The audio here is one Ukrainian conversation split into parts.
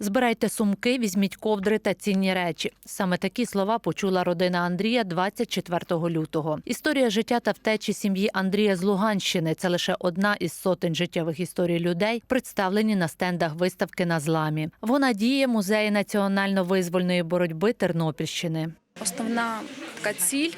Збирайте сумки, візьміть ковдри та цінні речі. Саме такі слова почула родина Андрія 24 лютого. Історія життя та втечі сім'ї Андрія з Луганщини це лише одна із сотень життєвих історій людей, представлені на стендах виставки на зламі. Вона діє музеї національно-визвольної боротьби Тернопільщини. Основна така ціль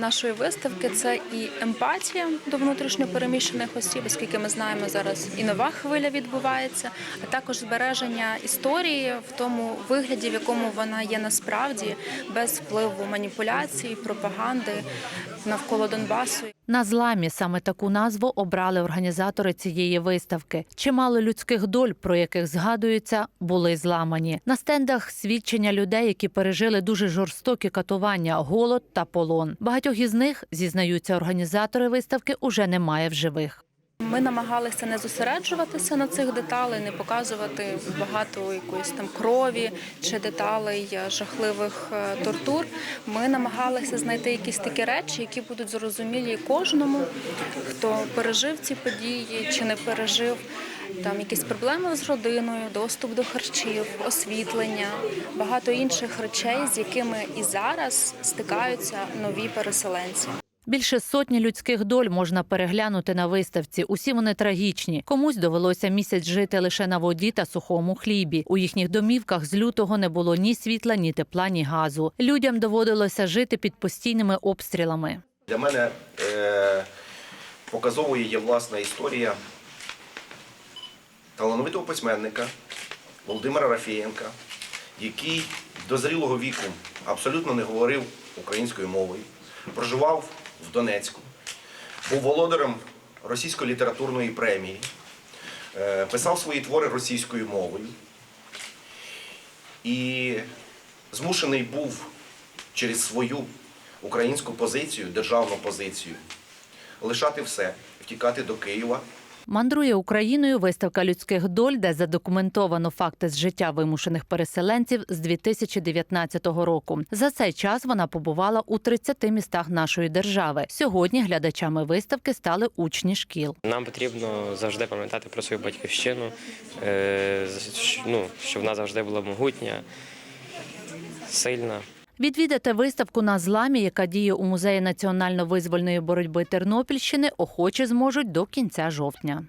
нашої виставки це і емпатія до внутрішньопереміщених осіб, оскільки ми знаємо зараз і нова хвиля відбувається, а також збереження історії в тому вигляді, в якому вона є насправді, без впливу маніпуляцій, пропаганди навколо Донбасу. На зламі саме таку назву обрали організатори цієї виставки. Чимало людських доль, про яких згадується, були зламані. На стендах свідчення людей, які пережили дуже жорстокі катування, голод та полон. Багатьох із них зізнаються організатори виставки уже немає в живих. Ми намагалися не зосереджуватися на цих деталей, не показувати багато якоїсь там крові чи деталей е, жахливих е, тортур. Ми намагалися знайти якісь такі речі, які будуть зрозумілі кожному, хто пережив ці події чи не пережив. Там якісь проблеми з родиною, доступ до харчів, освітлення, багато інших речей, з якими і зараз стикаються нові переселенці. Більше сотні людських доль можна переглянути на виставці. Усі вони трагічні. Комусь довелося місяць жити лише на воді та сухому хлібі. У їхніх домівках з лютого не було ні світла, ні тепла, ні газу. Людям доводилося жити під постійними обстрілами. Для мене е, показовою є власна історія талановитого письменника Володимира Рафієнка, який до зрілого віку абсолютно не говорив українською мовою, проживав в Донецьку, був володарем російської літературної премії, е, писав свої твори російською мовою і змушений був через свою українську позицію, державну позицію, лишати все, втікати до Києва. Мандрує Україною виставка людських доль, де задокументовано факти з життя вимушених переселенців з 2019 року. За цей час вона побувала у 30 містах нашої держави. Сьогодні глядачами виставки стали учні шкіл. Нам потрібно завжди пам'ятати про свою батьківщину, е, ну, щоб вона завжди була могутня, сильна. Відвідати виставку на зламі, яка діє у музеї національно-визвольної боротьби Тернопільщини, охочі зможуть до кінця жовтня.